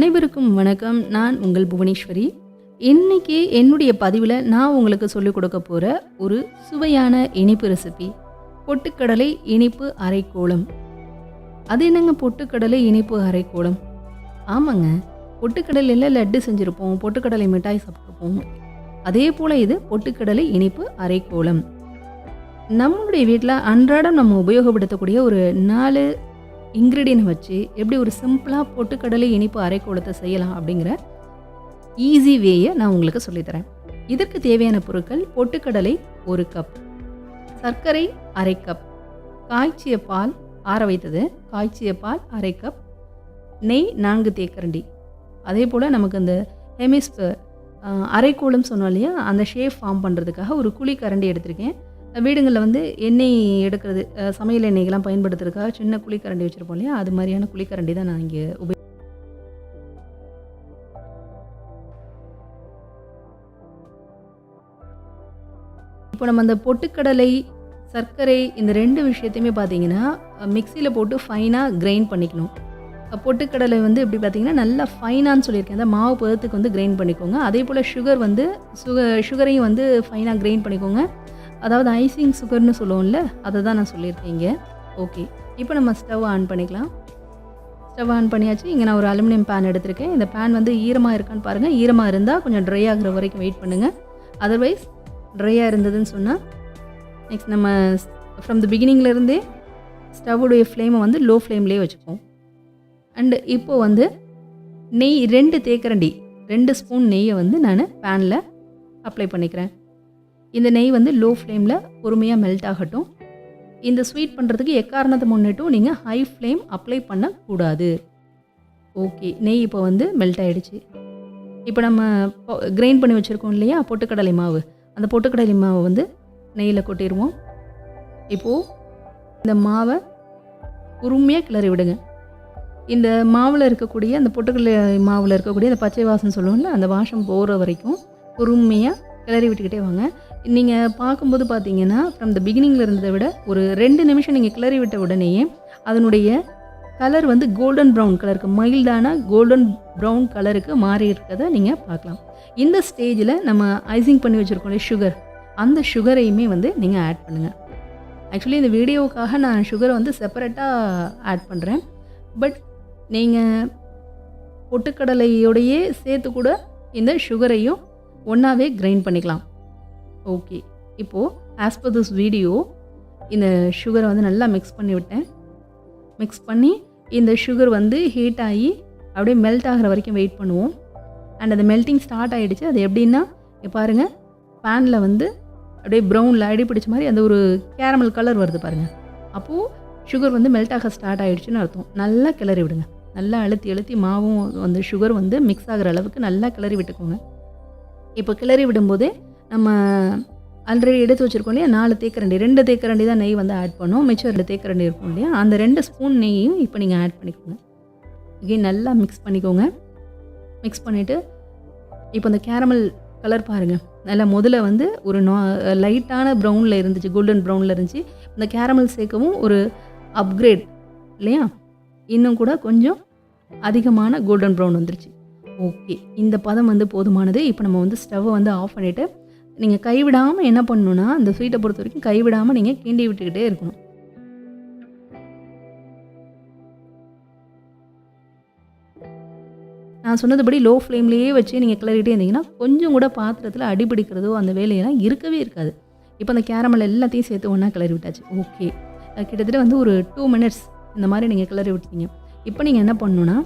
அனைவருக்கும் வணக்கம். நான் உங்கள் புவனேஸ்வரி. இன்னைக்கு என்னுடைய பதிவில் நான் உங்களுக்கு சொல்லிக் கொடுக்க போகிற ஒரு சுவையான இனிப்பு ரெசிபி பொட்டுக்கடலை இனிப்பு அரைக்கோளம். அது என்னங்க பொட்டுக்கடலை இனிப்பு அரைக்கோளம்? ஆமாங்க. பொட்டுக்கடலையில் லட்டு செஞ்சுருப்போம். பொட்டுக்கடலை மிட்டாய் சாப்பிட்ருப்போம் அதே போல் இது பொட்டுக்கடலை இனிப்பு அரைக்கோளம். நம்மளுடைய வீட்டில் அன்றாடம் நம்ம உபயோகப்படுத்தக்கூடிய ஒரு நாலு இன்க்ரீடியன்ட் வச்சு எப்படி ஒரு சிம்பிளாக பொட்டுக்கடலை இனிப்பு அரைக்கோளத்தை செய்யலாம் அப்படிங்கிற ஈஸி வேயை நான் உங்களுக்கு சொல்லித்தரேன் இதற்கு தேவையான பொருட்கள் பொட்டுக்கடலை ஒரு கப் சர்க்கரை அரை கப் காய்ச்சிய பால் ஆற வைத்தது காய்ச்சிய பால் அரை கப் நெய் நான்கு தேக்கரண்டி. அதே போல் நமக்கு அந்த ஹெமிஸ்பர் அரைக்கோளம் சொன்னோம் இல்லையா அந்த ஷேப் ஃபார்ம் பண்ணுறதுக்காக ஒரு குழி கரண்டி எடுத்திருக்கேன். வீடுங்களில் வந்து எண்ணெய் எடுக்கிறது சமையல் எண்ணெய்கெல்லாம் பயன்படுத்துறதுக்காக சின்ன குழிக்கரண்டி வச்சுருப்போம் இல்லையா? அது மாதிரியான குழிக்கரண்டி தான் நான் இங்கே உபயோக இப்போ நம்ம அந்த பொட்டுக்கடலை சர்க்கரை இந்த ரெண்டு விஷயத்தையுமே பார்த்தீங்கன்னா மிக்சியில் போட்டு ஃபைனாக கிரைண்ட் பண்ணிக்கணும். பொட்டுக்கடலை வந்து எப்படி பார்த்தீங்கன்னா நல்லா ஃபைனான்னு சொல்லியிருக்கேன். அந்த மாவு பதத்துக்கு வந்து கிரைண்ட் பண்ணிக்கோங்க. அதே போல் சுகர் வந்து சுகர் சுகரையும் வந்து ஃபைனாக கிரைண்ட் பண்ணிக்கோங்க. அதாவது ஐசிங் சுகர்னு சொல்லுவோம்ல அதை தான் நான் சொல்லியிருக்கேங்க. ஓகே இப்போ நம்ம ஸ்டவ் ஆன் பண்ணிக்கலாம். ஸ்டவ் ஆன் பண்ணியாச்சு. இங்கே நான் ஒரு அலுமினியம் பேன் எடுத்திருக்கேன். இந்த பேன் வந்து ஈரமாக இருக்கான்னு பாருங்கள் ஈரமாக இருந்தால் கொஞ்சம் ட்ரை ஆகுற வரைக்கும் வெயிட் பண்ணுங்கள் அதர்வைஸ் ட்ரையாக இருந்ததுன்னு சொன்னால் நெக்ஸ்ட் நம்ம ஃப்ரம் த பிகினிங்லேருந்தே ஸ்டவ்வுடைய ஃப்ளேமை வந்து லோ ஃப்ளேம்லேயே வச்சுப்போம். அண்டு இப்போது வந்து நெய் ரெண்டு தேக்கரண்டி ரெண்டு ஸ்பூன் நெய்யை வந்து நான் பேனில் அப்ளை பண்ணிக்கிறேன். இந்த நெய் வந்து லோ ஃப்ளேமில் பொறுமையாக மெல்ட் ஆகட்டும். இந்த ஸ்வீட் பண்ணுறதுக்கு எக்காரணத்தை முன்னிட்டும் நீங்கள் ஹை ஃப்ளேம் அப்ளை பண்ணக்கூடாது. ஓகே நெய் இப்போ வந்து மெல்ட் ஆகிடுச்சு இப்போ நம்ம கிரைண்ட் பண்ணி வச்சுருக்கோம் இல்லையா பொட்டுக்கடலை மாவு. அந்த பொட்டுக்கடலை மாவை வந்து நெய்யில் கொட்டிடுவோம். இப்போது இந்த மாவை பொறுமையாக கிளறி விடுங்க. இந்த மாவில் இருக்கக்கூடிய அந்த பொட்டுக்கடலை மாவில் இருக்கக்கூடிய அந்த பச்சை வாசம் சொல்லுவோம்ல அந்த வாசம் போகிற வரைக்கும் பொறுமையாக கிளறி விட்டுக்கிட்டே வாங்க. நீங்கள் பார்க்கும்போது பார்த்தீங்கன்னா ஃப்ரம் த பிகினிங்கில் இருந்ததை விட ஒரு ரெண்டு நிமிஷம் நீங்கள் கிளறி விட்ட உடனேயே அதனுடைய கலர் வந்து கோல்டன் ப்ரௌன் கலருக்கு மைல்டான கோல்டன் ப்ரௌன் கலருக்கு மாறி இருக்கிறத நீங்கள் பார்க்கலாம். இந்த ஸ்டேஜில் நம்ம ஐசிங் பண்ணி வச்சுருக்கோம்ல சுகர் அந்த சுகரையுமே வந்து நீங்கள் ஆட் பண்ணுங்கள் ஆக்சுவலி இந்த வீடியோவுக்காக நான் சுகரை வந்து செப்பரேட்டாக ஆட் பண்ணுறேன் பட் நீங்கள் பொட்டுக்கடலையோடையே சேர்த்து கூட இந்த சுகரையும் ஒன்றாவே கிரைண்ட் பண்ணிக்கலாம். ஓகே இப்போது ஆஸ் பர் திஸ் வீடியோ இந்த சுகரை வந்து நல்லா மிக்ஸ் பண்ணி விட்டேன். மிக்ஸ் பண்ணி இந்த சுகர் வந்து ஹீட் ஆகி அப்படியே மெல்ட் ஆகிற வரைக்கும் வெயிட் பண்ணுவோம். அண்ட் அது மெல்ட்டிங் ஸ்டார்ட் ஆகிடுச்சு அது எப்படின்னா பாருங்கள் பேனில் வந்து அப்படியே ப்ரௌனில் அடி பிடிச்ச மாதிரி அந்த ஒரு கேரமல் கலர் வருது பாருங்கள் அப்போது சுகர் வந்து மெல்ட் ஆக ஸ்டார்ட் ஆகிடுச்சுன்னு அர்த்தம். நல்லா கிளறி விடுங்க. நல்லா அழுத்தி அழுத்தி மாவும் வந்து சுகர் வந்து மிக்ஸ் ஆகிற அளவுக்கு நல்லா கிளறி விட்டுக்கோங்க. இப்போ கிளறி விடும்போதே நம்ம ஆல்ரெடி எடுத்து வச்சுருக்கோம் இல்லையா? நாலு தேக்கரண்டி ரெண்டு. தேக்கரண்டி தான் நெய் வந்து ஆட் பண்ணோம் மிச்சம் ரெண்டு தேக்கரண்டி இருக்கும் இல்லையா? அந்த ரெண்டு ஸ்பூன் நெய்யும் இப்போ நீங்கள் ஆட் பண்ணிக்கோங்க. Again நல்லா மிக்ஸ் பண்ணிக்கோங்க. மிக்ஸ் பண்ணிவிட்டு இப்போ இந்த கேரமல் கலர் பாருங்கள் நல்லா முதல்ல வந்து ஒரு நா லைட்டான ப்ரௌனில் இருந்துச்சு கோல்டன் ப்ரௌனில் இருந்துச்சு. இந்த கேரமல் சேர்க்கவும் ஒரு அப்கிரேட் இல்லையா? இன்னும் கூட கொஞ்சம் அதிகமான கோல்டன் ப்ரௌன் வந்துருச்சு. ஓகே இந்த பதம் வந்து போதுமானது. இப்போ நம்ம வந்து ஸ்டவ்வை வந்து ஆஃப் பண்ணிவிட்டு நீங்கள் கைவிடாமல் என்ன பண்ணணும்னா அந்த ஸ்வீட்டை பொறுத்த வரைக்கும் கைவிடாமல் நீங்கள் கிண்டி விட்டுக்கிட்டே இருக்கணும். நான் சொன்னதுபடி லோ ஃப்ளேம்லேயே வச்சு நீங்கள் கிளறிட்டே இருந்தீங்கன்னா கொஞ்சம் கூட பாத்திரத்தில் அடிபிடிக்கிறதோ அந்த வேலையெல்லாம் இருக்கவே இருக்காது. இப்போ அந்த கேரமல் எல்லாத்தையும் சேர்த்து ஒன்றா கிளறி விட்டாச்சு. ஓகே கிட்டத்தட்ட வந்து ஒரு டூ மினிட்ஸ் இந்த மாதிரி நீங்கள் கிளறி விட்டீங்க இப்போ நீங்கள் என்ன பண்ணணுன்னா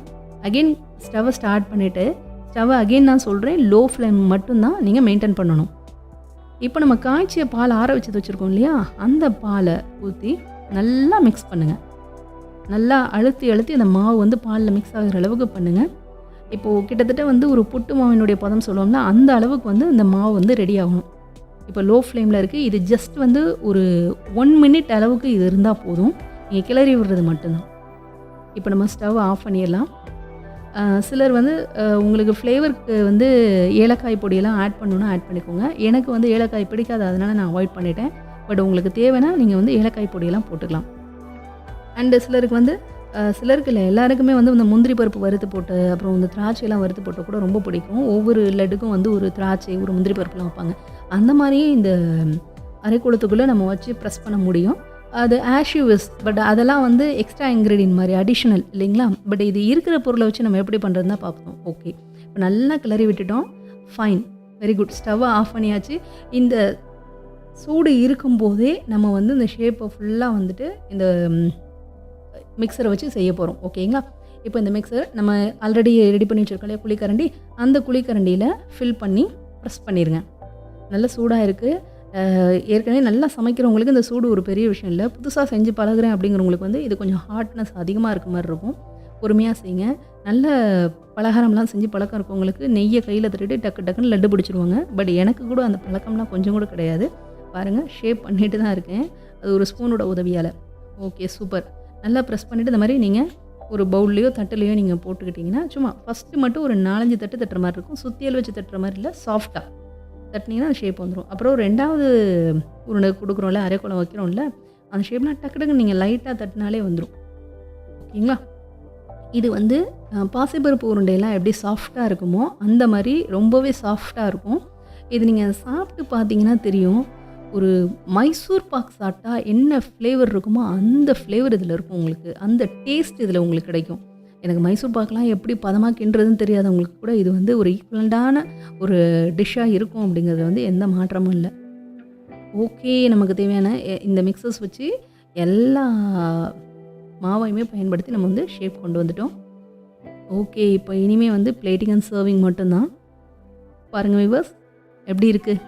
அகெயின் ஸ்டவ்வை ஸ்டார்ட் பண்ணிவிட்டு ஸ்டவ்வை அகெயின் நான் சொல்கிறேன் லோ ஃப்ளேம் மட்டும்தான் நீங்கள் மெயின்டைன் பண்ணணும். இப்போ நம்ம காய்ச்சிய பால் ஆற வச்சது வச்சுருக்கோம் இல்லையா? அந்த பாலை ஊற்றி நல்லா மிக்ஸ் பண்ணுங்கள் நல்லா அழுத்தி அழுத்தி அந்த மாவு வந்து பாலில் மிக்ஸ் ஆகிற அளவுக்கு பண்ணுங்கள் இப்போது கிட்டத்தட்ட வந்து ஒரு புட்டு மாவினுடைய பதம் சொல்லுவோம்னா அந்த அளவுக்கு வந்து இந்த மாவு வந்து ரெடி ஆகணும். இப்போ லோ ஃப்ளேமில் இருக்குது இது ஜஸ்ட் வந்து ஒரு ஒன் மினிட் அளவுக்கு இது இருந்தால் போதும். நீங்கள் கிளறி விடுறது மட்டும்தான். இப்போ நம்ம ஸ்டவ் ஆஃப் பண்ணிடலாம். சிலர் வந்து உங்களுக்கு ஃப்ளேவருக்கு வந்து ஏலக்காய் பொடியெல்லாம் ஆட் பண்ணணுன்னா ஆட் பண்ணிக்கோங்க. எனக்கு வந்து ஏலக்காய் பிடிக்காது அதனால் நான் அவாய்ட் பண்ணிட்டேன். பட் உங்களுக்கு தேவைன்னா நீங்கள் வந்து ஏலக்காய் பொடியெல்லாம் போட்டுக்கலாம். அண்டு சிலருக்கு வந்து சிலருக்கு இல்லை எல்லாருக்குமே வந்து இந்த முந்திரி பருப்பு வறுத்து போட்டு அப்புறம் இந்த திராட்சையெல்லாம் வறுத்து போட்டு கூட ரொம்ப பிடிக்கும். ஒவ்வொரு லட்டுக்கும் வந்து ஒரு திராட்சை ஒரு முந்திரி பருப்புலாம் வைப்பாங்க. அந்த மாதிரியே இந்த அரைக்குளத்துக்குள்ளே நம்ம வச்சு ப்ரெஸ் பண்ண முடியும். அது ஆஷ்யூஸ் பட் அதெல்லாம் வந்து எக்ஸ்ட்ரா இன்க்ரீடியன்ட் மாதிரி அடிஷ்னல் இல்லைங்களா? பட் இது இருக்கிற பொருளை வச்சு நம்ம எப்படி பண்ணுறதுனா பார்ப்போம். ஓகே இப்போ நல்லா கிளறி விட்டுட்டோம். ஃபைன் வெரி குட் ஸ்டவ்வை ஆஃப் பண்ணியாச்சு. இந்த சூடு இருக்கும்போதே நம்ம வந்து இந்த ஷேப்பை ஃபுல்லாக வந்துட்டு இந்த மிக்சரை வச்சு செய்ய போகிறோம் ஓகேங்களா இப்போ இந்த மிக்சர் நம்ம ஆல்ரெடி ரெடி பண்ணி வச்சுருக்கோம் இல்லையா? குழிக்கரண்டி அந்த குழிக்கரண்டியில் ஃபில் பண்ணி ப்ரெஸ் பண்ணிடுங்க நல்ல சூடாக இருக்குது ஏற்கனவே நல்லா சமைக்கிறவங்களுக்கு இந்த சூடு ஒரு பெரிய விஷயம் இல்லை. புதுசாக செஞ்சு பழகுறேன் அப்படிங்கிறவங்களுக்கு வந்து இது கொஞ்சம் ஹார்ட்னஸ் அதிகமாக இருக்க மாதிரி இருக்கும். பொறுமையாக செய்யுங்க நல்ல பலகாரம்லாம் செஞ்சு பழக்கம் இருக்கவங்களுக்கு நெய்யை கையில் தட்டிட்டு டக்கு டக்குன்னு லட்டு பிடிச்சிருவாங்க. பட் எனக்கு கூட அந்த பழக்கம்லாம் கொஞ்சம் கூட கிடையாது. பாருங்கள் ஷேப் பண்ணிட்டு தான் இருக்கேன். அது ஒரு ஸ்பூனோட உதவியால். ஓகே சூப்பர் நல்லா ப்ரெஸ் பண்ணிவிட்டு இந்த மாதிரி நீங்கள் ஒரு பவுல்லையோ தட்டுலையோ நீங்கள் போட்டுக்கிட்டிங்கன்னா சும்மா ஃபஸ்ட்டு மட்டும் ஒரு நாலஞ்சு தட்டு தட்டுற மாதிரி இருக்கும். சுத்தியல் வச்சு தட்டுற மாதிரி இல்லை சாஃப்டாக தட்டினீங்கன்னா அந்த ஷேப் வந்துடும் அப்புறம் ரெண்டாவது உருண்டை கொடுக்குறோம்ல அரைக்குளம் வைக்கிறோம்ல அந்த ஷேப்லாம் டக்கு டக்குன்னு நீங்கள் லைட்டாக தட்டினாலே வந்துடும் ஓகேங்களா? இது வந்து பாசிப்பருப்பு உருண்டையெல்லாம் எப்படி சாஃப்டாக இருக்குமோ அந்த மாதிரி ரொம்பவே சாஃப்டாக இருக்கும். இது நீங்கள் சாப்பிட்டு பார்த்தீங்கன்னா தெரியும். ஒரு மைசூர் பாக் சாப்பிட்டா என்ன ஃப்ளேவர் இருக்குமோ அந்த ஃப்ளேவர் இதில் இருக்கும் உங்களுக்கு. அந்த டேஸ்ட் இதில் உங்களுக்கு கிடைக்கும். எனக்கு மைசூர் பாக்கெலாம் எப்படி பதமாக கிண்டுறதுன்னு தெரியாதவங்களுக்கு கூட இது வந்து ஒரு ஈக்குவலண்டான ஒரு டிஷ்ஷாக இருக்கும் அப்படிங்கிறது வந்து எந்த மாற்றமும் இல்லை. ஓகே நமக்கு தேவையான எ- இந்த மிக்சர்ஸ் வச்சு எல்லா மாவையுமே பயன்படுத்தி நம்ம வந்து ஷேப் கொண்டு வந்துட்டோம். ஓகே இப்போ இனிமே வந்து பிளேட்டிங் அண்ட் சர்விங் மட்டும்தான். பாருங்கள் விவர்ஸ் எப்படி இருக்குது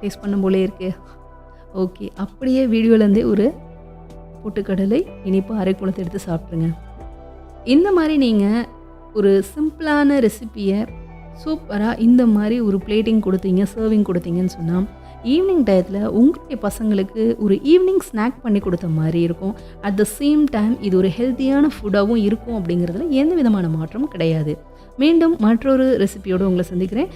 டேஸ்ட் பண்ணும் போலே இருக்கு. ஓகே அப்படியே வீடியோலேருந்தே ஒரு பொட்டுக்கடலை இனிப்பு அரைக்குளத்தை எடுத்து சாப்பிட்ருங்க இந்த மாதிரி நீங்கள் ஒரு சிம்பிளான ரெசிப்பியை சூப்பராக இந்த மாதிரி ஒரு பிளேட்டிங் கொடுத்தீங்க சர்விங் கொடுத்தீங்கன்னு சொன்னால் ஈவினிங் டயத்தில் உங்களுடைய பசங்களுக்கு ஒரு ஈவினிங் ஸ்நாக் பண்ணி கொடுத்த மாதிரி இருக்கும். அட் த சேம் டைம் இது ஒரு ஹெல்த்தியான ஃபுட்டாகவும் இருக்கும் அப்படிங்கிறதுல எந்த விதமான மாற்றமும் கிடையாது. மீண்டும் மற்றொரு ரெசிபியோடு உங்களை சந்திக்கிறேன்.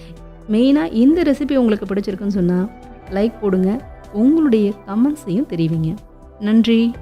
மெயினாக இந்த ரெசிபி உங்களுக்கு பிடிச்சிருக்குன்னு சொன்னால் லைக் போடுங்க. உங்களுடைய கமெண்ட்ஸையும் தெரிவிங்க. நன்றி.